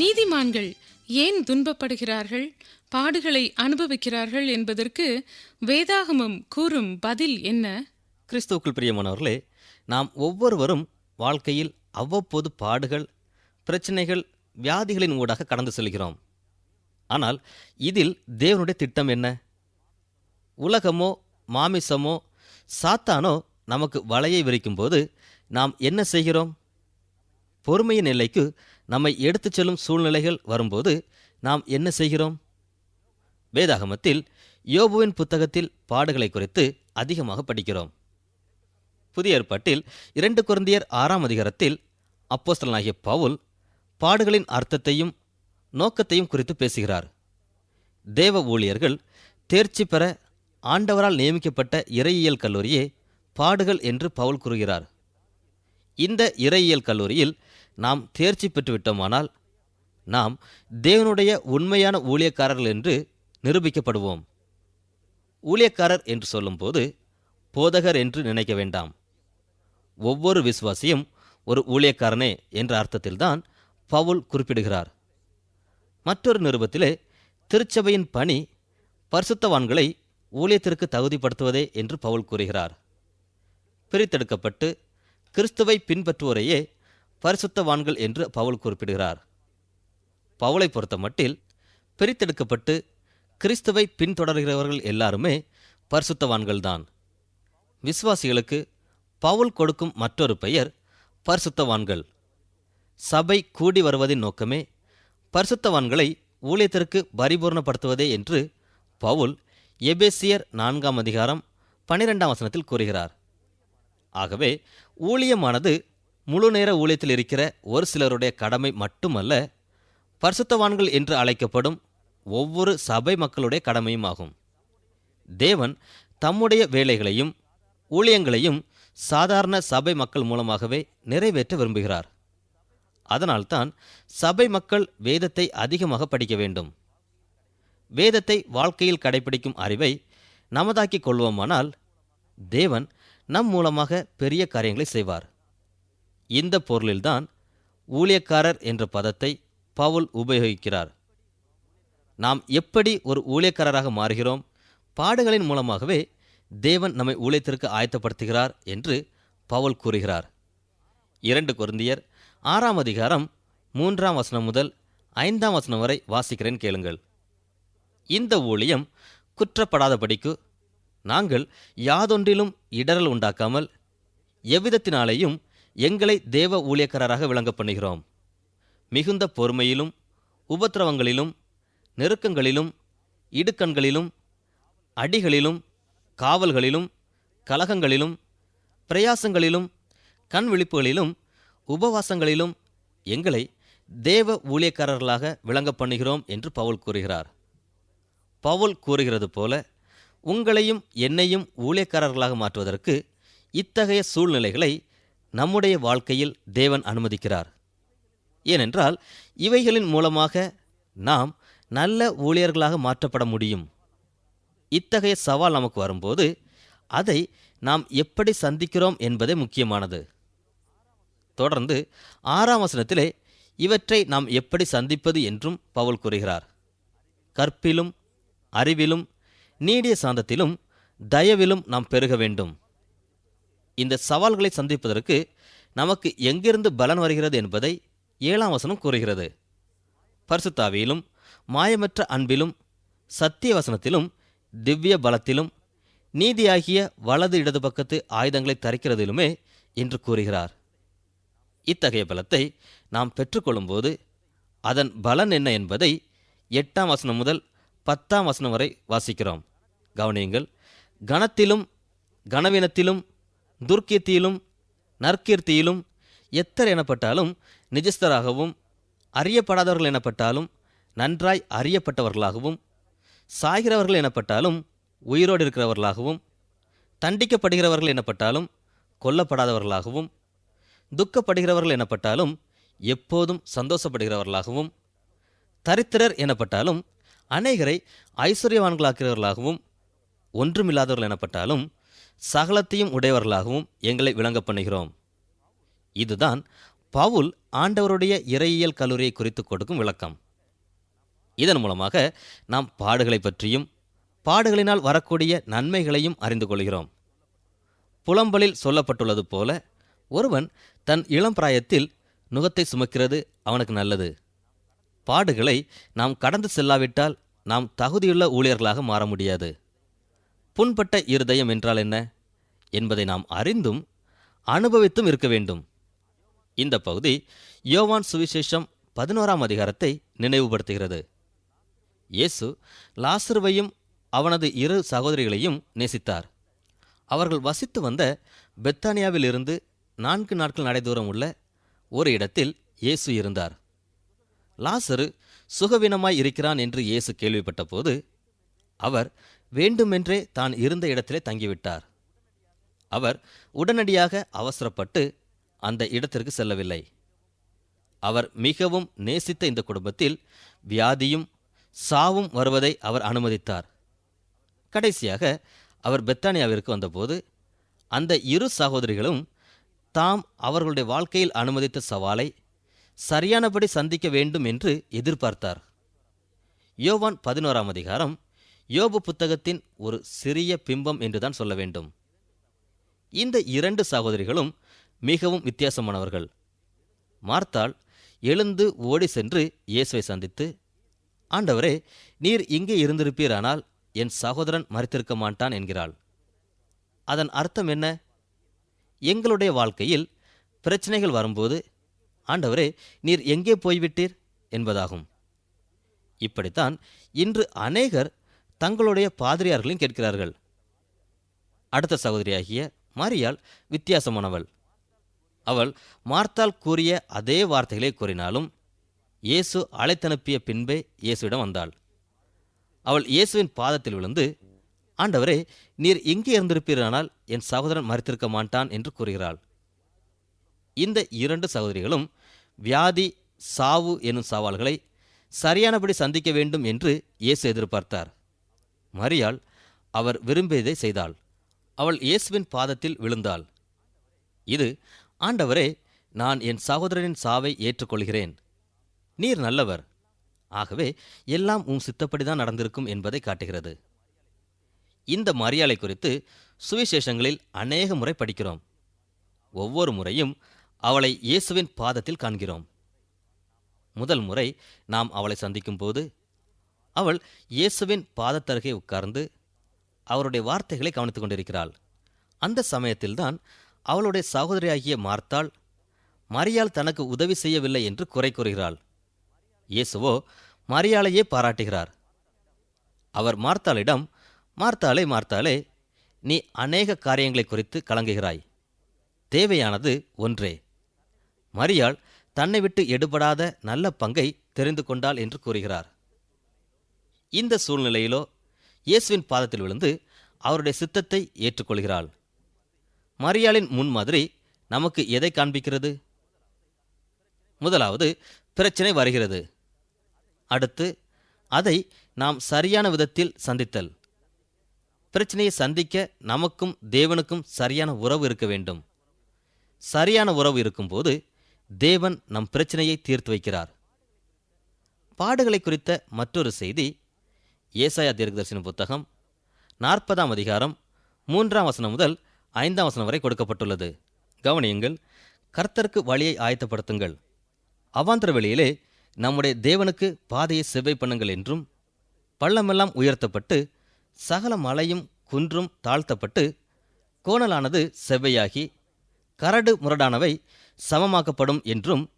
நீதிமான்கள் ஏன் துன்பப்படுகிறார்கள்? பாடுகளை அனுபவிக்கிறார்கள் என்பதற்கு வேதாகமம் கூறும் பதில் என்ன? கிறிஸ்துவுக்குள் பிரியமானவர்களே நாம் ஒவ்வொருவரும் வாழ்க்கையில் அவ்வப்போது பாடுகள் பிரச்சனைகள் வியாதிகளின் ஊடாக கடந்து செல்கிறோம். ஆனால் இதில் தேவனுடைய திட்டம் என்ன? உலகமோ மாமிசமோ சாத்தானோ நமக்கு வலையை விரிக்கும் போது நாம் என்ன செய்கிறோம்? பொறுமையின் நிலைக்கு நம்மை எடுத்துச் செல்லும் சூழ்நிலைகள் வரும்போது நாம் என்ன செய்கிறோம்? வேதாகமத்தில் யோபுவின் புத்தகத்தில் பாடுகளை குறித்து அதிகமாக படிக்கிறோம். புதிய ஏற்பாட்டில் இரண்டு குருந்தியர் ஆறாம் அதிகாரத்தில் அப்போஸ்தலனாகிய பவுல் பாடுகளின் அர்த்தத்தையும் நோக்கத்தையும் குறித்து பேசுகிறார். தேவ ஊழியர்கள் தேர்ச்சி பெற ஆண்டவரால் நியமிக்கப்பட்ட இறையியல் கல்லூரியே பாடுகள் என்று பவுல் கூறுகிறார். இந்த இறையியல் கல்லூரியில் நாம் தேர்ச்சி பெற்றுவிட்டோமானால் நாம் தேவனுடைய உண்மையான ஊழியக்காரர்கள் என்று நிரூபிக்கப்படுவோம். ஊழியக்காரர் என்று சொல்லும்போது போதகர் என்று நினைக்க வேண்டாம். ஒவ்வொரு விசுவாசியும் ஒரு ஊழியக்காரனே என்ற அர்த்தத்தில்தான் பவுல் குறிப்பிடுகிறார். மற்றொரு நிருபத்திலே திருச்சபையின் பணி பரிசுத்தவான்களை ஊழியத்திற்கு தகுதிப்படுத்துவதே என்று பவுல் கூறுகிறார். பிரித்தெடுக்கப்பட்டு கிறிஸ்துவை பின்பற்றுவோரையே பரிசுத்தவான்கள் என்று பவுல் குறிப்பிடுகிறார். பவுலை பொறுத்தமட்டில் பிரித்தெடுக்கப்பட்டு கிறிஸ்துவை பின்தொடர்கிறவர்கள் எல்லாருமே பரிசுத்தவான்கள்தான். விசுவாசிகளுக்கு பவுல் கொடுக்கும் மற்றொரு பெயர் பரிசுத்தவான்கள். சபை கூடி வருவதின் நோக்கமே பரிசுத்தவான்களை ஊழியத்திற்கு பரிபூர்ணப்படுத்துவதே என்று பவுல் எபேசியர் நான்காம் அதிகாரம் பனிரெண்டாம் வசனத்தில் கூறுகிறார். ஆகவே ஊழியமானது முழு நேர ஊழியத்தில் இருக்கிற ஒரு சிலருடைய கடமை மட்டுமல்ல பரிசுத்தவான்கள் என்று அழைக்கப்படும் ஒவ்வொரு சபை மக்களுடைய கடமையும் ஆகும். தேவன் தம்முடைய வேலைகளையும் ஊழியங்களையும் சாதாரண சபை மக்கள் மூலமாகவே நிறைவேற்ற விரும்புகிறார். அதனால்தான் சபை மக்கள் வேதத்தை அதிகமாக படிக்க வேண்டும். வேதத்தை வாழ்க்கையில் கடைபிடிக்கும் அறிவை நமதாக்கிக் கொள்வோமானால் தேவன் நம் மூலமாக பெரிய காரியங்களை செய்வார். இந்த பொருளில்தான் ஊழியக்காரர் என்ற பதத்தை பவுல் உபயோகிக்கிறார். நாம் எப்படி ஒரு ஊழியக்காரராக மாறுகிறோம்? பாடுகளின் மூலமாகவே தேவன் நம்மை ஊழியத்திற்கு ஆயத்தப்படுத்துகிறார் என்று பவுல் கூறுகிறார். இரண்டு குருந்தியர் ஆறாம் அதிகாரம் மூன்றாம் வசனம் முதல் ஐந்தாம் வசனம் வரை வாசிக்கிறேன் கேளுங்கள். இந்த ஊழியம் குற்றப்படாதபடிக்கு நாங்கள் யாதொன்றிலும் இடரல் உண்டாக்காமல் எவ்விதத்தினாலேயும் எங்களை தேவ ஊழியக்காரராக விளங்க பண்ணுகிறோம். மிகுந்த பொறுமையிலும் உபத்திரவங்களிலும் நெருக்கங்களிலும் இடுக்கண்களிலும் அடிகளிலும் காவல்களிலும் கலகங்களிலும் பிரயாசங்களிலும் கண் விழிப்புகளிலும் உபவாசங்களிலும் எங்களை தேவ ஊழியக்காரர்களாக விளங்க பண்ணுகிறோம் என்று பவுல் கூறுகிறார். பவுல் கூறுகிறது போல உங்களையும் என்னையும் ஊழியக்காரர்களாக மாற்றுவதற்கு இத்தகைய சூழ்நிலைகளை நம்முடைய வாழ்க்கையில் தேவன் அனுமதிக்கிறார். ஏனென்றால் இவைகளின் மூலமாக நாம் நல்ல ஊழியர்களாக மாற்றப்பட முடியும். இத்தகைய சவால் நமக்கு வரும்போது அதை நாம் எப்படி சந்திக்கிறோம் என்பதே முக்கியமானது. தொடர்ந்து ஆறாம் வசனத்திலே இவற்றை நாம் எப்படி சந்திப்பது என்றும் பவுல் கூறுகிறார். கற்பிலும் அறிவிலும் நீடிய சாந்தத்திலும் தயவிலும் நாம் பெருக வேண்டும். இந்த சவால்களை சந்திப்பதற்கு நமக்கு எங்கிருந்து பலன் வருகிறது என்பதை ஏழாம் வசனம் கூறுகிறது. பரிசுத்தாவியிலும் மாயமற்ற அன்பிலும் சத்திய வசனத்திலும் திவ்ய பலத்திலும் நீதியாகிய வலது இடது பக்கத்து ஆயுதங்களை தரிக்கிறதிலுமே என்று கூறுகிறார். இத்தகைய பலத்தை நாம் பெற்றுக்கொள்ளும்போது அதன் பலன் என்ன என்பதை எட்டாம் வசனம் முதல் பத்தாம் வசனம் வரை வாசிக்கிறோம். கவனியுங்கள் கனத்திலும் கனவீனத்திலும் துர்கீர்த்தியிலும் நற்கீர்த்தியிலும் எத்தர் எனப்பட்டாலும் நிஜஸ்தராகவும் அறியப்படாதவர்கள் எனப்பட்டாலும் நன்றாய் அறியப்பட்டவர்களாகவும் சாகிறவர்கள் எனப்பட்டாலும் உயிரோடு இருக்கிறவர்களாகவும் தண்டிக்கப்படுகிறவர்கள் எனப்பட்டாலும் கொல்லப்படாதவர்களாகவும் துக்கப்படுகிறவர்கள் எனப்பட்டாலும் எப்போதும் சந்தோஷப்படுகிறவர்களாகவும் தரித்திரர் எனப்பட்டாலும் அநேகரை ஐஸ்வர்யவான்களாக்கிறவர்களாகவும் ஒன்றுமில்லாதவர்கள் எனப்பட்டாலும் சகலத்தையும் உடையவர்களாகவும் எங்களை விளங்க பண்ணுகிறோம். இதுதான் பவுல் ஆண்டவருடைய இறையியல் கல்லூரியை குறித்து கொடுக்கும் விளக்கம். இதன் மூலமாக நாம் பாடுகளை பற்றியும் பாடுகளினால் வரக்கூடிய நன்மைகளையும் அறிந்து கொள்கிறோம். புலம்பலில் சொல்லப்பட்டுள்ளது போல ஒருவன் தன் இளம் பிராயத்தில் நுகத்தை சுமக்கிறது அவனுக்கு நல்லது. பாடுகளை நாம் கடந்து செல்லாவிட்டால் நாம் தகுதியுள்ள ஊழியர்களாக மாற முடியாது. புண்பட்ட இருதயம் என்றால் என்ன? என்பதை நாம் அறிந்தும் அனுபவித்தும் இருக்க வேண்டும். இந்த பகுதி யோவான் சுவிசேஷம் பதினோராம் அதிகாரத்தை நினைவுபடுத்துகிறது. இயேசு லாசருவையும் அவனது இரு சகோதரிகளையும் நேசித்தார். அவர்கள் வசித்து வந்த பெத்தானியாவிலிருந்து நான்கு நாட்கள் நடைதூரம் உள்ள ஒரு இடத்தில் இயேசு இருந்தார். லாசரு சுகவீனமாய் இருக்கிறான் என்று இயேசு கேள்விப்பட்டபோது அவர் வேண்டுமென்றே தான் இருந்த இடத்திலே தங்கிவிட்டார். அவர் உடனடியாக அவசரப்பட்டு அந்த இடத்திற்கு செல்லவில்லை. அவர் மிகவும் நேசித்த இந்த குடும்பத்தில் வியாதியும் சாவும் வருவதை அவர் அனுமதித்தார். கடைசியாக அவர் பெத்தானியாவிற்கு வந்தபோது அந்த இரு சகோதரிகளும் தாம் அவர்களுடைய வாழ்க்கையில் அனுமதித்த சவாலை சரியானபடி சந்திக்க வேண்டும் என்று எதிர்பார்த்தார். யோவான் பதினோராம் அதிகாரம் யோபு புத்தகத்தின் ஒரு சிறிய பிம்பம் என்றுதான் சொல்ல வேண்டும். இந்த இரண்டு சகோதரிகளும் மிகவும் வித்தியாசமானவர்கள். மார்த்தாள் எழுந்து ஓடி சென்று இயேசுவை சந்தித்து ஆண்டவரே நீர் இங்கே இருந்திருப்பீரானால் என் சகோதரன் மறித்திருக்க மாட்டான் என்கிறாள். அதன் அர்த்தம் என்ன? எங்களுடைய வாழ்க்கையில் பிரச்சனைகள் வரும்போது ஆண்டவரே நீர் எங்கே போய்விட்டீர்? என்பதாகும். இப்படித்தான் இன்று அநேகர் தங்களுடைய பாதிரியார்களையும் கேட்கிறார்கள். அடுத்த சகோதரியாகிய மரியாள் வித்தியாசமானவள். அவள் மார்த்தால் கூறிய அதே வார்த்தைகளை கூறினாலும் இயேசு அழைத்தனுப்பிய பின்பே இயேசுவிடம் வந்தாள். அவள் இயேசுவின் பாதத்தில் விழுந்து ஆண்டவரே நீர் எங்கே இருந்திருப்பீரானால் என் சகோதரன் மறித்திருக்க மாட்டான் என்று கூறுகிறாள். இந்த இரண்டு சகோதரிகளும் வியாதி சாவு எனும் சவால்களை சரியானபடி சந்திக்க வேண்டும் என்று இயேசு எதிர்பார்த்தார். மரியாள் அவர் விரும்பியதை செய்தாள். அவள் இயேசுவின் பாதத்தில் விழுந்தாள். இது ஆண்டவரே நான் என் சகோதரனின் சாவை ஏற்றுக்கொள்கிறேன். நீர் நல்லவர். ஆகவே எல்லாம் உம் சித்தப்படிதான் நடந்திருக்கும் என்பதை காட்டுகிறது. இந்த மரியாதை குறித்து சுவிசேஷங்களில் அநேக முறை படிக்கிறோம். ஒவ்வொரு முறையும் அவளை இயேசுவின் பாதத்தில் காண்கிறோம். முதல் முறை நாம் அவளை சந்திக்கும் போது அவள் இயேசுவின் பாதத்தருகே உட்கார்ந்து அவருடைய வார்த்தைகளை கவனித்துக் கொண்டிருக்கிறாள். அந்த சமயத்தில்தான் அவளுடைய சகோதரியாகிய மார்த்தாள் மரியாள் தனக்கு உதவி செய்யவில்லை என்று குறை கூறுகிறாள். இயேசுவோ மரியாளையே பாராட்டுகிறார். அவர் மார்த்தாளிடம் மார்த்தாளே மார்த்தாளே நீ அநேக காரியங்களை குறித்து கலங்குகிறாய். தேவையானது ஒன்றே. மரியாள் தன்னை விட்டு எடுபடாத நல்ல பங்கை தெரிந்து கொண்டாள் என்று கூறுகிறார். இந்த சூழ்நிலையிலோ இயேசுவின் பாதத்தில் விழுந்து அவருடைய சித்தத்தை ஏற்றுக்கொள்கிறாள். மரியாளின் முன்மாதிரி நமக்கு எதை காண்பிக்கிறது? முதலாவது பிரச்சனை வருகிறது. அடுத்து அதை நாம் சரியான விதத்தில் சந்தித்தல். பிரச்சனையை சந்திக்க நமக்கும் தேவனுக்கும் சரியான உறவு இருக்க வேண்டும். சரியான உறவு இருக்கும்போது தேவன் நம் பிரச்சனையை தீர்த்து வைக்கிறார். பாடுகளை குறித்த மற்றொரு செய்தி ஏசாயா தீர்க்கதரிசன புத்தகம் நாற்பதாம் அதிகாரம் மூன்றாம் வசனம் முதல் ஐந்தாம் வசனம் வரை கொடுக்கப்பட்டுள்ளது. கவனியுங்கள் கர்த்தருக்கு வழியை ஆயத்தப்படுத்துங்கள். அவாந்தர வெளியிலே நம்முடைய தேவனுக்கு பாதையை செவ்வை பண்ணுங்கள் என்றும் பள்ளமெல்லாம் உயர்த்தப்பட்டு சகல மலையும் குன்றும் தாழ்த்தப்பட்டு கோணலானது செவ்வையாகி கரடு முரடானவை சமமாக்கப்படும் என்றும்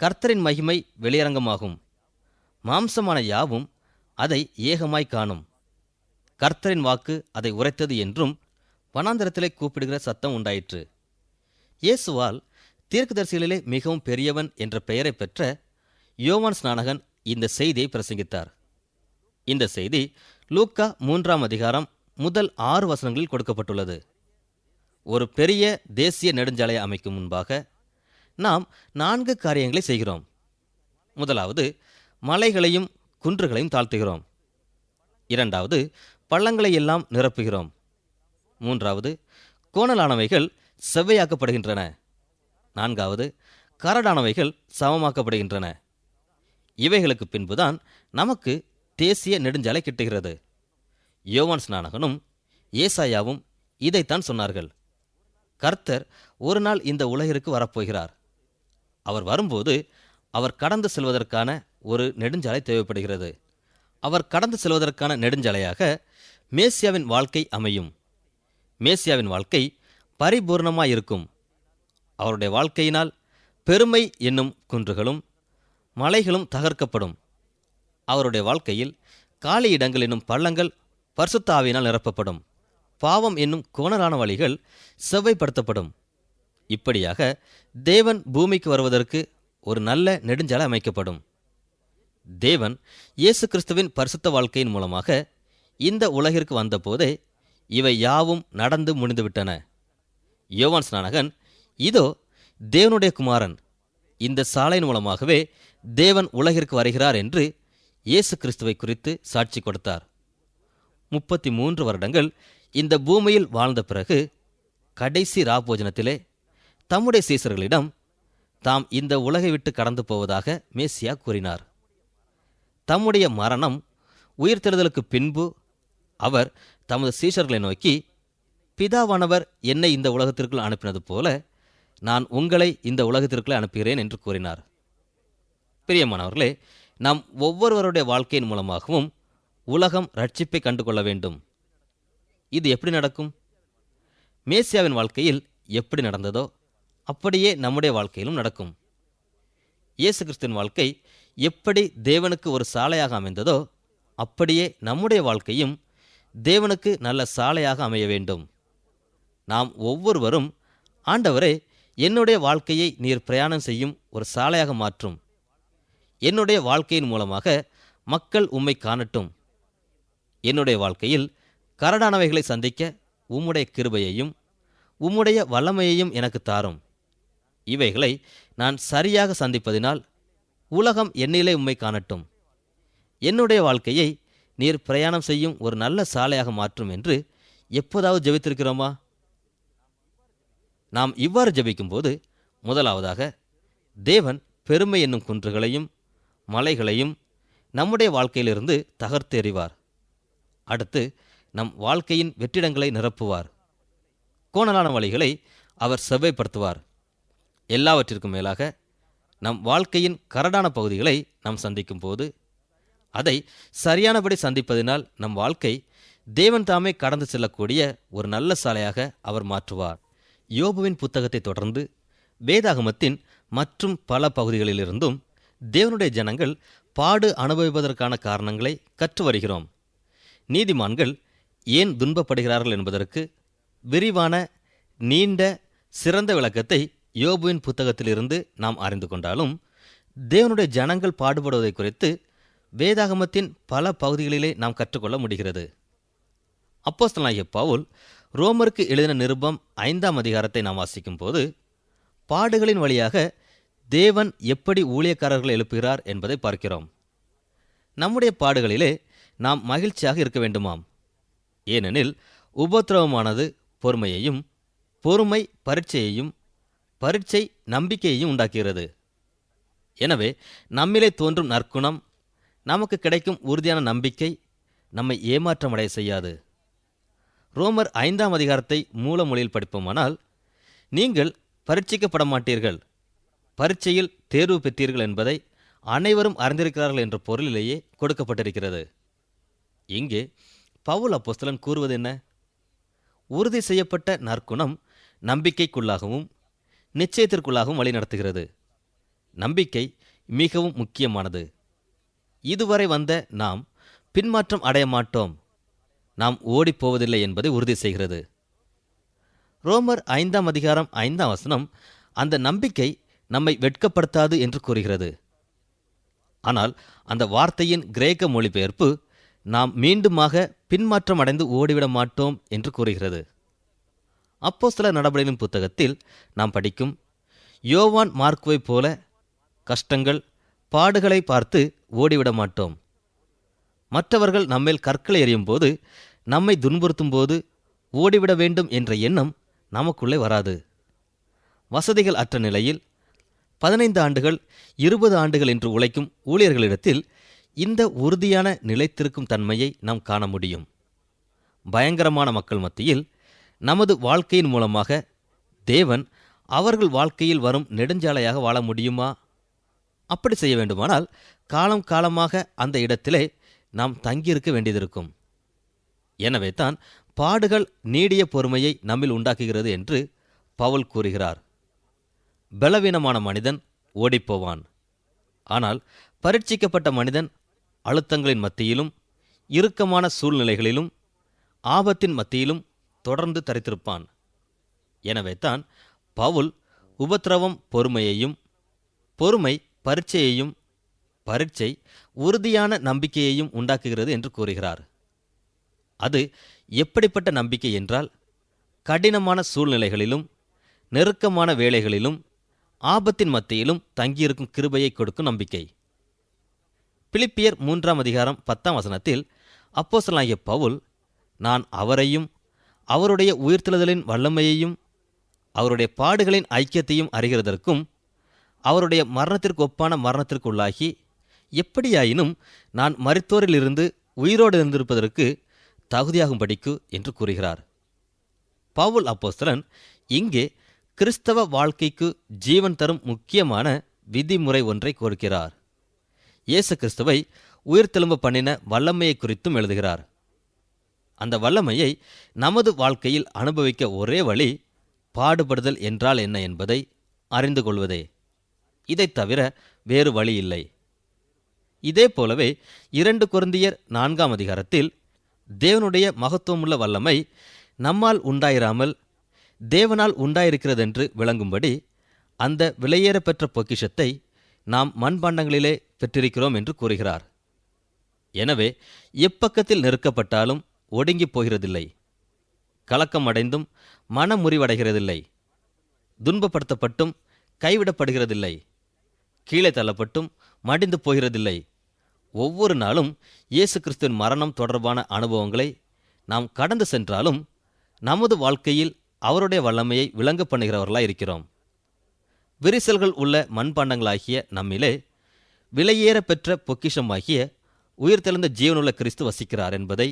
கர்த்தரின் மகிமை வெளியரங்கமாகும். மாம்சமான யாவும் அதை ஏகமாய் காணும். கர்த்தரின் வாக்கு அதை உரைத்தது என்றும் வனாந்தரத்திலே கூப்பிடுகிற சத்தம் உண்டாயிற்று. இயேசுவால் தீர்க்கதரிசிகளிலே மிகவும் பெரியவன் என்ற பெயரை பெற்ற யோவான் ஸ்நானகன் இந்த செய்தியை பிரசங்கித்தார். இந்த செய்தி லூக்கா மூன்றாம் அதிகாரம் முதல் ஆறு வசனங்களில் கொடுக்கப்பட்டுள்ளது. ஒரு பெரிய தேசிய நெடுஞ்சாலை அமைக்கும் முன்பாக நாம் நான்கு காரியங்களை செய்கிறோம். முதலாவது மலைகளையும் குன்றுகளையும் தாழ்த்துகிறோம். இரண்டாவது பள்ளங்களை எல்லாம் நிரப்புகிறோம். மூன்றாவது கோணலானவைகள் செவ்வையாக்கப்படுகின்றன. நான்காவது கரடானவைகள் சமமாக்கப்படுகின்றன. இவைகளுக்கு பின்புதான் நமக்கு தேசிய நெடுஞ்சாலை கிட்டுகிறது. யோவான் ஸ்நானகனும் ஏசாயாவும் இதைத்தான் சொன்னார்கள். கர்த்தர் ஒரு நாள் இந்த உலகிற்கு வரப்போகிறார். அவர் வரும்போது அவர் கடந்து செல்வதற்கான ஒரு நெடுஞ்சாலை தேவைப்படுகிறது. அவர் கடந்து செல்வதற்கான நெடுஞ்சாலையாக மேசியாவின் வாழ்க்கை அமையும். மேசியாவின் வாழ்க்கை பரிபூர்ணமாயிருக்கும். அவருடைய வாழ்க்கையினால் பெருமை என்னும் குன்றுகளும் மலைகளும் தகர்க்கப்படும். அவருடைய வாழ்க்கையில் காலி இடங்கள் என்னும் பள்ளங்கள் பர்சுத்தாவினால் நிரப்பப்படும். பாவம் என்னும் கோணலான வழிகள் செவ்வைப்படுத்தப்படும். இப்படியாக தேவன் பூமிக்கு வருவதற்கு ஒரு நல்ல நெடுஞ்சாலை அமைக்கப்படும். தேவன் இயேசு கிறிஸ்துவின் பரிசுத்த வாழ்க்கையின் மூலமாக இந்த உலகிற்கு வந்தபோதே இவை யாவும் நடந்து முடிந்துவிட்டன. யோவான் ஸ்நானகன் இதோ தேவனுடைய குமாரன் இந்த சாலையின் மூலமாகவே தேவன் உலகிற்கு வருகிறார் என்று இயேசு கிறிஸ்துவை குறித்து சாட்சி கொடுத்தார். முப்பத்தி மூன்று வருடங்கள் இந்த பூமியில் வாழ்ந்த பிறகு கடைசி ராபோஜனத்திலே தம்முடைய சீசர்களிடம் தாம் இந்த உலகை விட்டு கடந்து போவதாக மேசியா கூறினார். தம்முடைய மரணம் உயிர்த்தெழுதலுக்கு பின்பு அவர் தமது சீஷர்களை நோக்கி பிதாவானவர் என்னை இந்த உலகத்திற்குள் அனுப்பினது போல நான் உங்களை இந்த உலகத்திற்குள் அனுப்புகிறேன் என்று கூறினார். பிரியமானவர்களே நாம் ஒவ்வொருவருடைய வாழ்க்கையின் மூலமாகவும் உலகம் ரட்சிப்பை கண்டுகொள்ள வேண்டும். இது எப்படி நடக்கும்? மேசியாவின் வாழ்க்கையில் எப்படி நடந்ததோ அப்படியே நம்முடைய வாழ்க்கையிலும் நடக்கும். இயேசு கிறிஸ்துவின் வாழ்க்கை எப்படி தேவனுக்கு ஒரு சாலையாக அமைந்ததோ அப்படியே நம்முடைய வாழ்க்கையும் தேவனுக்கு நல்ல சாலையாக அமைய வேண்டும். நாம் ஒவ்வொருவரும் ஆண்டவரே என்னுடைய வாழ்க்கையை நீர் பிரயாணம் செய்யும் ஒரு சாலையாக மாற்றும். என்னுடைய வாழ்க்கையின் மூலமாக மக்கள் உம்மை காணட்டும். என்னுடைய வாழ்க்கையில் கரடானவைகளை சந்திக்க உம்முடைய கிருபையையும் உம்முடைய வல்லமையையும் எனக்கு தாரும். இவைகளை நான் சரியாக சந்திப்பதினால் உலகம் என்னிலே உம்மை காணட்டும். என்னுடைய வாழ்க்கையை நீர் பிரயாணம் செய்யும் ஒரு நல்ல சாலையாக மாற்றும் என்று எப்போதாவது ஜெபித்திருக்கிறோமா? நாம் இவ்வாறு ஜெபிக்கும்போது முதலாவதாக தேவன் பெருமை என்னும் குன்றுகளையும் மலைகளையும் நம்முடைய வாழ்க்கையிலிருந்து தகர்த்து எறிவார். அடுத்து நம் வாழ்க்கையின் வெற்றிடங்களை நிரப்புவார். கோணலான வழிகளை அவர் செவ்வைப்படுத்துவார். எல்லாவற்றிற்கும் மேலாக நம் வாழ்க்கையின் கரடான பகுதிகளை நாம் சந்திக்கும் போது அதை சரியானபடி சந்திப்பதினால் நம் வாழ்க்கை தேவன் தாமே கடந்து செல்லக்கூடிய ஒரு நல்ல சாலையாக அவர் மாற்றுவார். யோபுவின் புத்தகத்தை தொடர்ந்து வேதாகமத்தின் மற்றும் பல பகுதிகளிலிருந்தும் தேவனுடைய ஜனங்கள் பாடு அனுபவிப்பதற்கான காரணங்களை கற்று வருகிறோம். நீதிமான்கள் ஏன் துன்பப்படுகிறார்கள் என்பதற்கு விரிவான நீண்ட சிறந்த விளக்கத்தை யோபுவின் புத்தகத்திலிருந்து நாம் அறிந்து கொண்டாலும் தேவனுடைய ஜனங்கள் பாடுபடுவதை குறித்து வேதாகமத்தின் பல பகுதிகளிலே நாம் கற்றுக்கொள்ள முடிகிறது. அப்போஸ்தலாகிய பவுல் ரோமருக்கு எழுதின நிருபம் ஐந்தாம் அதிகாரத்தை நாம் வாசிக்கும் போது பாடுகளின் வழியாக தேவன் எப்படி ஊழியக்காரர்களை எழுப்புகிறார் என்பதை பார்க்கிறோம். நம்முடைய பாடுகளிலே நாம் மகிழ்ச்சியாக இருக்க வேண்டுமாம். ஏனெனில் உபத்திரவமானது பொறுமையையும் பொறுமை பரீட்சையையும் பரீட்சை நம்பிக்கையையும் உண்டாக்குகிறது. எனவே நம்மிலே தோன்றும் நற்குணம் நமக்கு கிடைக்கும் உறுதியான நம்பிக்கை நம்மை ஏமாற்றமடைய செய்யாது. ரோமர் ஐந்தாம் அதிகாரத்தை மூல மொழியில் படிப்போமானால் நீங்கள் பரீட்சிக்கப்பட மாட்டீர்கள். பரீட்சையில் தேர்வு பெற்றீர்கள் என்பதை அனைவரும் அறிந்திருக்கிறார்கள் என்ற பொருளிலேயே கொடுக்கப்பட்டிருக்கிறது. இங்கே பவுல் அப்போஸ்தலன் கூறுவது என்ன உறுதி செய்யப்பட்ட நற்குணம் நம்பிக்கைக்குள்ளாகவும் நிச்சயத்திற்குள்ளாகவும் வழிநடத்துகிறது. நம்பிக்கை மிகவும் முக்கியமானது. இதுவரை வந்த நாம் பின்மாற்றம் அடைய மாட்டோம். நாம் ஓடிப்போவதில்லை என்பதை உறுதி செய்கிறது. ரோமர் ஐந்தாம் அதிகாரம் ஐந்தாம் வசனம் அந்த நம்பிக்கை நம்மை வெட்கப்படுத்தாது என்று கூறுகிறது. ஆனால் அந்த வார்த்தையின் கிரேக்க மொழிபெயர்ப்பு நாம் மீண்டுமாக பின்மாற்றம் அடைந்து ஓடிவிட மாட்டோம் என்று கூறுகிறது. அப்போ சில நடவடிக்கையின் புத்தகத்தில் நாம் படிக்கும் யோவான் மார்க்குவை போல கஷ்டங்கள் பாடுகளை பார்த்து ஓடிவிட மாட்டோம். மற்றவர்கள் நம்மேல் கற்களை எறியும் போது நம்மை துன்புறுத்தும் போது ஓடிவிட வேண்டும் என்ற எண்ணம் நமக்குள்ளே வராது. வசதிகள் அற்ற நிலையில் பதினைந்து ஆண்டுகள் இருபது ஆண்டுகள் என்று உழைக்கும் ஊழியர்களிடத்தில் இந்த உறுதியான நிலைத்திருக்கும் தன்மையை நாம் காண முடியும். பயங்கரமான மக்கள் மத்தியில் நமது வாழ்க்கையின் மூலமாக தேவன் அவர்கள் வாழ்க்கையில் வரும் நெடுஞ்சாலையாக வாழ முடியுமா? அப்படி செய்ய வேண்டுமானால் காலம் காலமாக அந்த இடத்திலே நாம் தங்கியிருக்க வேண்டியதிருக்கும். எனவே தான் பாடுகள் நீடிய பொறுமையை நம்மில் உண்டாக்குகிறது என்று பவுல் கூறுகிறார். பலவீனமான மனிதன் ஓடிப்போவான். ஆனால் பரீட்சிக்கப்பட்ட மனிதன் அழுத்தங்களின் மத்தியிலும் இறுக்கமான சூழ்நிலைகளிலும் ஆபத்தின் மத்தியிலும் தொடர்ந்து தரித்திருப்பான். எனவே தான் பவுல் உபத்திரவம் பொறுமையையும் பொறுமை பரீட்சையையும் பரீட்சை உறுதியான நம்பிக்கையையும் உண்டாக்குகிறது என்று கூறுகிறார். அது எப்படிப்பட்ட நம்பிக்கை என்றால் கடினமான சூழ்நிலைகளிலும் நெருக்கமான வேலைகளிலும் ஆபத்தின் மத்தியிலும் தங்கியிருக்கும் கிருபையை கொடுக்கும் நம்பிக்கை. பிலிப்பியர் மூன்றாம் அதிகாரம் பத்தாம் வசனத்தில் அப்போசலாகிய பவுல் நான் அவரையும் அவருடைய உயிர்த்தெழுதலின் வல்லமையையும் அவருடைய பாடுகளின் ஐக்கியத்தையும் அறிகிறதற்கும் அவருடைய மரணத்திற்கு ஒப்பான மரணத்திற்குள்ளாகி எப்படியாயினும் நான் மருத்துவரிலிருந்து உயிரோடு இருந்திருப்பதற்கு தகுதியாகும் படிக்கு என்று கூறுகிறார். பவுல் அப்போஸ்தலன் இங்கே கிறிஸ்தவ வாழ்க்கைக்கு ஜீவன் தரும் முக்கியமான விதிமுறை ஒன்றை கொடுக்கிறார் இயேசு கிறிஸ்துவை உயிர்த்தெழும்ப பண்ணின வல்லமையை குறித்தும் எழுதுகிறார். அந்த வல்லமையை நமது வாழ்க்கையில் அனுபவிக்க ஒரே வழி பாடுபடுதல் என்றால் என்ன என்பதை அறிந்து கொள்வதே. இதைத் தவிர வேறு வழி இல்லை. இதே போலவே இரண்டு குருந்தியர் நான்காம் அதிகாரத்தில் தேவனுடைய மகத்துவமுள்ள வல்லமை நம்மால் உண்டாயிராமல் தேவனால் உண்டாயிருக்கிறதென்று விளங்கும்படி அந்த விலையேறப்பெற்ற பொக்கிஷத்தை நாம் மண்பாண்டங்களிலே பெற்றிருக்கிறோம் என்று கூறுகிறார். எனவே எப்பக்கத்தில் நெருக்கப்பட்டாலும் ஒடுங்கிப் போகிறதில்லை. கலக்கம் அடைந்தும் மனமுறிவடைகிறதில்லை. துன்பப்படுத்தப்பட்டும் கைவிடப்படுகிறதில்லை. கீழே தள்ளப்பட்டும் மடிந்து போகிறதில்லை. ஒவ்வொரு நாளும் இயேசு கிறிஸ்துவின் மரணம் தொடர்பான அனுபவங்களை நாம் கடந்து சென்றாலும் நமது வாழ்க்கையில் அவருடைய வல்லமையை விளங்க பண்ணுகிறவர்களாக இருக்கிறோம். விரிசல்கள் உள்ள மண்பாண்டங்களாகிய நம்மிலே விலையேற பெற்ற பொக்கிஷமாகிய உயிர்த்தெழுந்த ஜீவனுள்ள கிறிஸ்து வசிக்கிறார் என்பதை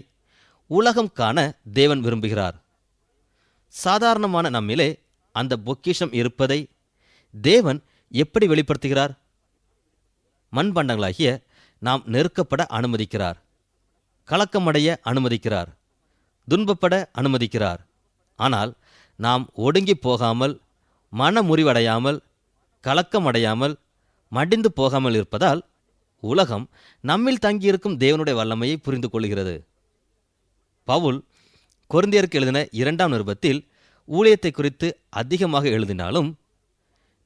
உலகம் காண தேவன் விரும்புகிறார். சாதாரணமான நம்மிலே அந்த பொக்கிஷம் இருப்பதை தேவன் எப்படி வெளிப்படுத்துகிறார்? மண்பண்டங்களாகிய நாம் நெருக்கப்பட அனுமதிக்கிறார். கலக்கமடைய அனுமதிக்கிறார். துன்பப்பட அனுமதிக்கிறார். ஆனால் நாம் ஒடுங்கி போகாமல் மனமுறிவடையாமல் கலக்கமடையாமல் மடிந்து போகாமல் இருப்பதால் உலகம் நம்மில் தங்கியிருக்கும் தேவனுடைய வல்லமையை புரிந்து கொள்கிறது பவுல் கொரிந்தியருக்கு எழுதின இரண்டாம் நிருபத்தில் ஊழியத்தை குறித்து அதிகமாக எழுதினாலும்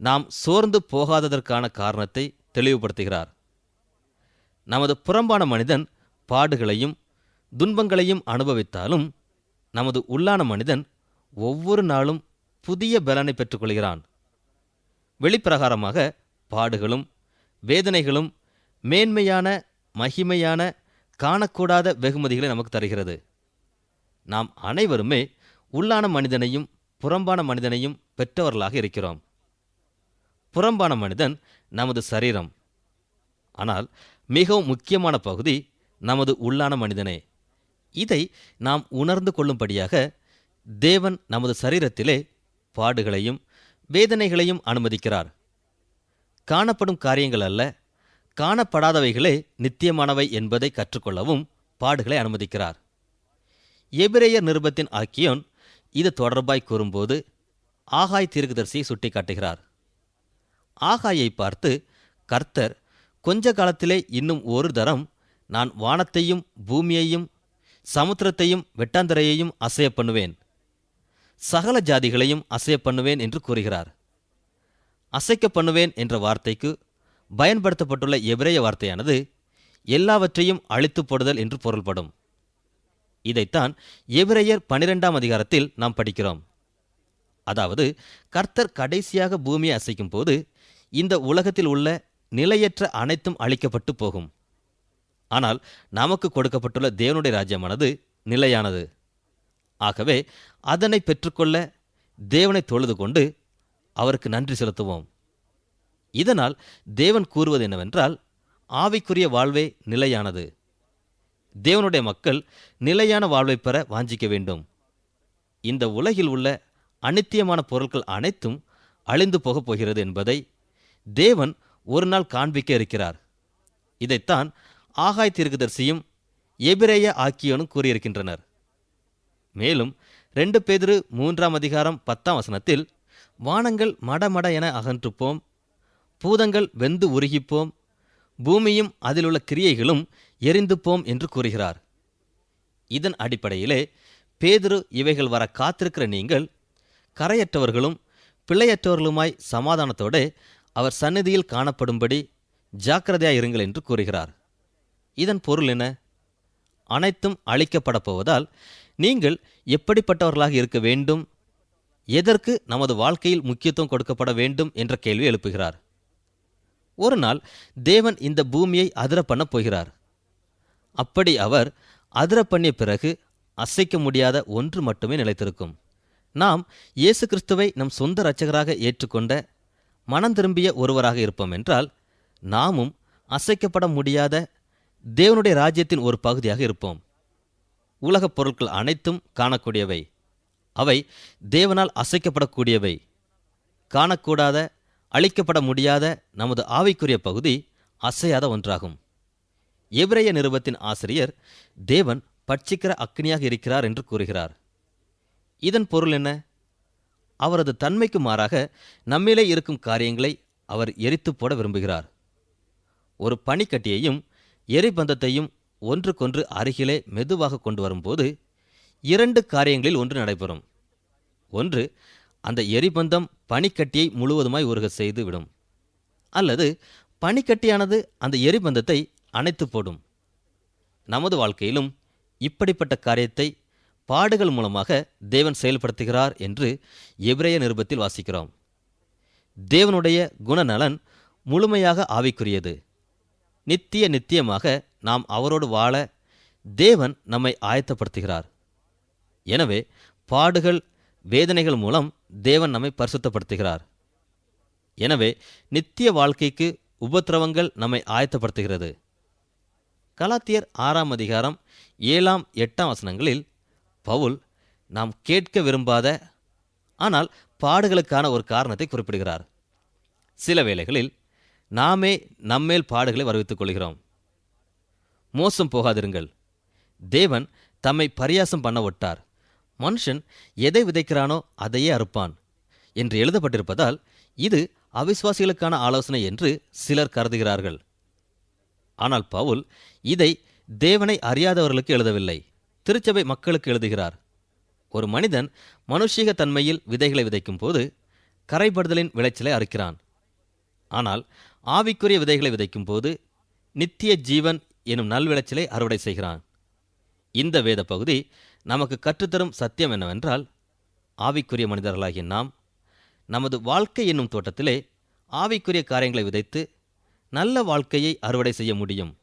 நாம் சோர்ந்து போகாததற்கான காரணத்தை தெளிவுபடுத்துகிறார். நமது புறம்பான மனிதன் பாடுகளையும் துன்பங்களையும் அனுபவித்தாலும் நமது உள்ளான மனிதன் ஒவ்வொரு நாளும் புதிய பலனை பெற்றுக்கொள்கிறான். வெளிப்பிரகாரமாக பாடுகளும் வேதனைகளும் மேன்மையான மகிமையான காணக்கூடாத வெகுமதிகளை நமக்கு தருகிறது. நாம் அனைவருமே உள்ளான மனிதனையும் புறம்பான மனிதனையும் பெற்றவர்களாக இருக்கிறோம். புறம்பான மனிதன் நமது சரீரம். ஆனால் மிகவும் முக்கியமான பகுதி நமது உள்ளான மனிதனே. இதை நாம் உணர்ந்து கொள்ளும்படியாக தேவன் நமது சரீரத்திலே பாடுகளையும் வேதனைகளையும் அனுமதிக்கிறார். காணப்படும் காரியங்கள் அல்ல காணப்படாதவைகளே நித்தியமானவை என்பதை கற்றுக்கொள்ளவும் பாடுகளை அனுமதிக்கிறார். எபிரேயர் நிருபத்தின் ஆக்கியோன் இது தொடர்பாய் கூறும்போது ஆகாய் தீர்க்கதரிசியை சுட்டிக்காட்டுகிறார். ஆகாயை பார்த்து கர்த்தர் கொஞ்ச காலத்திலே இன்னும் ஒரு தரம் நான் வானத்தையும் பூமியையும் சமுத்திரத்தையும் வெட்டாந்தரையையும் அசைய பண்ணுவேன் சகல ஜாதிகளையும் அசைய பண்ணுவேன் என்று கூறுகிறார். அசைக்க பண்ணுவேன் என்ற வார்த்தைக்கு பயன்படுத்தப்பட்டுள்ள எபிரேய வார்த்தையானது எல்லாவற்றையும் அழித்து போடுதல் என்று பொருள்படும். இதைத்தான் எபிரேயர் பனிரெண்டாம் அதிகாரத்தில் நாம் படிக்கிறோம். அதாவது கர்த்தர் கடைசியாக பூமியை அசைக்கும் போது இந்த உலகத்தில் உள்ள நிலையற்ற அனைத்தும் அழிக்கப்பட்டு போகும். ஆனால் நமக்கு கொடுக்கப்பட்டுள்ள தேவனுடைய ராஜ்யமானது நிலையானது. ஆகவே அதனை பெற்றுக்கொள்ள தேவனை தொழுது கொண்டு அவருக்கு நன்றி செலுத்துவோம். இதனால் தேவன் கூறுவது என்னவென்றால் ஆவிக்குரிய வாழ்வே நிலையானது. தேவனுடைய மக்கள் நிலையான வாழ்வை பெற வாஞ்சிக்க வேண்டும். இந்த உலகில் உள்ள அனித்தியமான பொருட்கள் அனைத்தும் அழிந்து போகப் போகிறது என்பதை தேவன் ஒரு நாள் காண்பிக்க இருக்கிறார். இதைத்தான் ஆகாய் தீர்க்கதரிசியும் எபிரேய ஆக்கியோனும் கூறியிருக்கின்றனர். மேலும் ரெண்டு பேதிரு மூன்றாம் அதிகாரம் பத்தாம் வசனத்தில் வானங்கள் மடமட என அகன்றுப்போம் பூதங்கள் வெந்து உருகிப்போம் பூமியும் அதிலுள்ள கிரியைகளும் எரிந்து போம் என்று கூறுகிறார். இதன் அடிப்படையிலே பேதுரு இவைகள் வர காத்திருக்கிற நீங்கள் கரையற்றவர்களும் பிள்ளையற்றவர்களுமாய் சமாதானத்தோடு அவர் சந்நிதியில் காணப்படும்படி ஜாக்கிரதையாக இருங்கள் என்று கூறுகிறார். இதன் பொருள் என்ன? அனைத்தும் அழிக்கப்படப்போவதால் நீங்கள் எப்படிப்பட்டவர்களாக இருக்க வேண்டும்? எதற்கு நமது வாழ்க்கையில் முக்கியத்துவம் கொடுக்கப்பட வேண்டும் என்ற கேள்வி எழுப்புகிறார். ஒரு நாள் தேவன் இந்த பூமியை அதிர பண்ண போகிறார். அப்படி அவர் அதிர பண்ணிய பிறகு அசைக்க முடியாத ஒன்று மட்டுமே நிலைத்திருக்கும். நாம் இயேசு கிறிஸ்துவை நம் சொந்த இரட்சகராக ஏற்றுக்கொண்ட மனம் திரும்பிய ஒருவராக இருப்போம் என்றால் நாமும் அசைக்கப்பட முடியாத தேவனுடைய ராஜ்யத்தின் ஒரு பகுதியாக இருப்போம். உலகப் பொருட்கள் அனைத்தும் காணக்கூடியவை. அவை தேவனால் அசைக்கப்படக்கூடியவை. காணக்கூடாத அழிக்கப்பட முடியாத நமது ஆவிக்குரிய பகுதி அசையாத ஒன்றாகும். எபிரேய நிருபத்தின் ஆசிரியர் தேவன் பட்சிக்கிற அக்னியாக இருக்கிறார் என்று கூறுகிறார். இதன் பொருள் என்ன? அவரது தன்மைக்கு மாறாக நம்மிலே இருக்கும் காரியங்களை அவர் எரித்து போட விரும்புகிறார். ஒரு பனிக்கட்டியையும் எரிபந்தத்தையும் ஒன்றுக்கொன்று அருகிலே மெதுவாக கொண்டு வரும்போது இரண்டு காரியங்களில் ஒன்று நடைபெறும். ஒன்று அந்த எரிபந்தம் பனிக்கட்டியை முழுவதுமாய் உருக செய்து விடும் அல்லது பனிக்கட்டியானது அந்த எரிபந்தத்தை அணைத்து போடும். நமது வாழ்க்கையிலும் இப்படிப்பட்ட காரியத்தை பாடுகள் மூலமாக தேவன் செயல்படுத்துகிறார் என்று எபிரேய நிருபத்தில் வாசிக்கிறோம். தேவனுடைய குணநலன் முழுமையாக ஆவிக்குரியது. நித்திய நித்தியமாக நாம் அவரோடு வாழ தேவன் நம்மை ஆயத்தப்படுத்துகிறார். எனவே பாடுகள் வேதனைகள் மூலம் தேவன் நம்மை பரிசுத்தப்படுத்துகிறார். எனவே நித்திய வாழ்க்கைக்கு உபத்திரவங்கள் நம்மை ஆயத்தப்படுத்துகிறது. கலாத்தியர் ஆறாம் அதிகாரம் ஏழாம் எட்டாம் வசனங்களில் பவுல் நாம் கேட்க விரும்பாத ஆனால் பாடுகளுக்கான ஒரு காரணத்தை குறிப்பிடுகிறார். சில வேளைகளில் நாமே நம்மேல் பாடுகளை வரவித்துக் கொள்கிறோம். மோசம் போகாதிருங்கள். தேவன் தம்மை பரியாசம் பண்ண விட்டார் மனுஷன் எதை விதைக்கிறானோ அதையே அறுப்பான் என்று எழுதப்பட்டிருப்பதால் இது அவிசுவாசிகளுக்கான ஆலோசனை என்று சிலர் கருதுகிறார்கள். ஆனால் பவுல் இதை தேவனை அறியாதவர்களுக்கு எழுதவில்லை திருச்சபை மக்களுக்கு எழுதுகிறார். ஒரு மனிதன் மனுஷீக தன்மையில் விதைகளை விதைக்கும் போது கரைபடுதலின் விளைச்சலை அறுக்கிறான். ஆனால் ஆவிக்குரிய விதைகளை விதைக்கும் போது நித்திய ஜீவன் எனும் நல்விளைச்சலை அறுவடை செய்கிறான். இந்த வேத பகுதி நமக்கு கற்றுத்தரும் சத்தியம் என்னவென்றால் ஆவிக்குரிய மனிதர்களாகிய நாம் நமது வாழ்க்கை என்னும் தோட்டத்திலே ஆவிக்குரிய காரியங்களை விதைத்து நல்ல வாழ்க்கையை அறுவடை செய்ய முடியும்.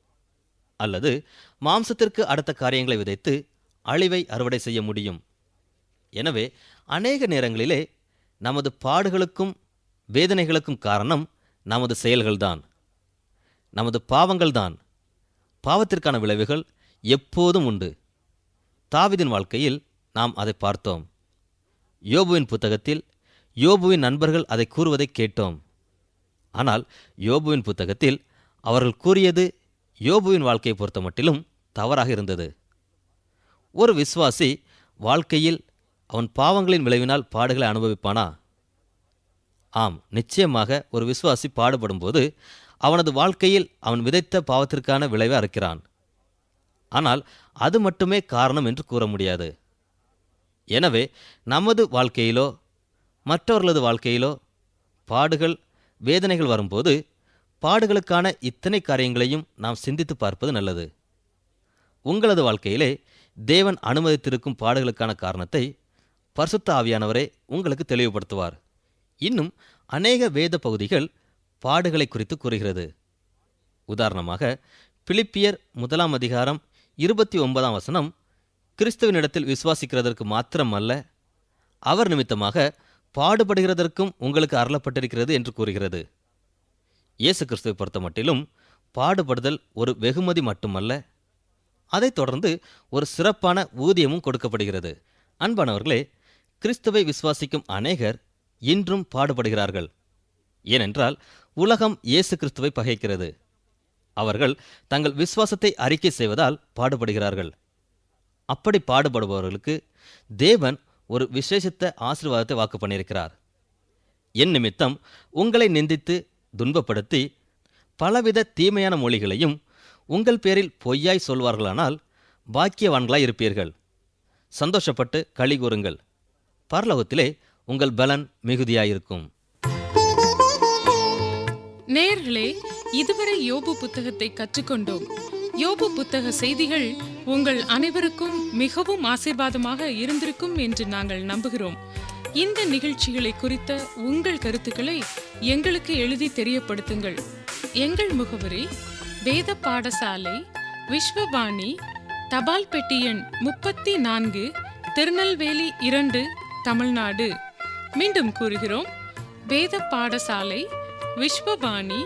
அல்லது மாம்சத்திற்கு அடுத்த காரியங்களை விதைத்து அழிவை அறுவடை செய்ய முடியும். எனவே அநேக நேரங்களிலே நமது பாடுகளுக்கும் வேதனைகளுக்கும் காரணம் நமது செயல்கள்தான். நமது பாவங்கள்தான். பாவத்திற்கான விளைவுகள் எப்போதும் உண்டு. தாவிதின் வாழ்க்கையில் நாம் அதை பார்த்தோம். யோபுவின் புத்தகத்தில் யோபுவின் நண்பர்கள் அதை கூறுவதை கேட்டோம். ஆனால் யோபுவின் புத்தகத்தில் அவர்கள் கூறியது யோபுவின் வாழ்க்கையை பொறுத்த மட்டிலும் தவறாக இருந்தது. ஒரு விசுவாசி வாழ்க்கையில் அவன் பாவங்களின் விளைவினால் பாடுகளை அனுபவிப்பானா? ஆம் நிச்சயமாக ஒரு விசுவாசி பாடுபடும்போது அவனது வாழ்க்கையில் அவன் விதைத்த பாவத்திற்கான விளைவை அறுக்கிறான். ஆனால் அது மட்டுமே காரணம் என்று கூற முடியாது. எனவே நமது வாழ்க்கையிலோ மற்றவர்களது வாழ்க்கையிலோ பாடுகள் வேதனைகள் வரும்போது பாடுகளுக்கான இத்தனை காரியங்களையும் நாம் சிந்தித்து பார்ப்பது நல்லது. உங்களது வாழ்க்கையிலே தேவன் அனுமதித்திருக்கும் பாடுகளுக்கான காரணத்தை பரிசுத்த ஆவியானவரே உங்களுக்கு தெளிவுபடுத்துவார். இன்னும் அநேக வேத பகுதிகள் பாடுகளை குறித்து கூறுகிறது. உதாரணமாக பிலிப்பியர் முதலாம் அதிகாரம் இருபத்தி ஒன்பதாம் வசனம் கிறிஸ்துவனிடத்தில் விசுவாசிக்கிறதற்கு மாத்திரமல்ல அவர் நிமித்தமாக பாடுபடுகிறதற்கும் உங்களுக்கு அருளப்பட்டிருக்கிறது என்று கூறுகிறது. இயேசு கிறிஸ்துவை பொறுத்த மட்டிலும் பாடுபடுதல் ஒரு வெகுமதி மட்டுமல்ல அதைத் தொடர்ந்து ஒரு சிறப்பான ஊதியமும் கொடுக்கப்படுகிறது. அன்பானவர்களே கிறிஸ்துவை விசுவாசிக்கும் அநேகர் இன்றும் பாடுபடுகிறார்கள். ஏனென்றால் உலகம் இயேசு கிறிஸ்துவை பகைக்கிறது. அவர்கள் தங்கள் விசுவாசத்தை அறிக்கை செய்வதால் பாடுபடுகிறார்கள். அப்படி பாடுபடுபவர்களுக்கு தேவன் ஒரு விசேஷித்த ஆசீர்வாதத்தை வாக்கு பண்ணியிருக்கிறார். என் நிமித்தம் உங்களை நிந்தித்து துன்பப்படுத்தி பலவித தீமையான மொழிகளையும் உங்கள் பேரில் பொய்யாய் சொல்வார்களானால் பாக்கியவான்களாய் இருப்பீர்கள். சந்தோஷப்பட்டு களி கூறுங்கள். பரலோகத்திலே உங்கள் பலன் மிகுதியாயிருக்கும். நேர்களே இதுவரை யோபு புத்தகத்தை கற்றுக்கொண்டோம். யோபு புத்தக செய்திகள் உங்கள் அனைவருக்கும் மிகவும் ஆசீர்வாதமாக இருந்திருக்கும் என்று நாங்கள் நம்புகிறோம். இந்த நிகழ்ச்சிகளை குறித்த உங்கள் கருத்துக்களை எங்களுக்கு எழுதி தெரியப்படுத்துங்கள். எங்கள் முகவரி வேத பாடசாலை விஸ்வபாணி தபால் பெட்டி எண் முப்பத்தி நான்கு திருநெல்வேலி இரண்டு தமிழ்நாடு. மீண்டும் கூறுகிறோம். வேத பாடசாலை விஸ்வபாணி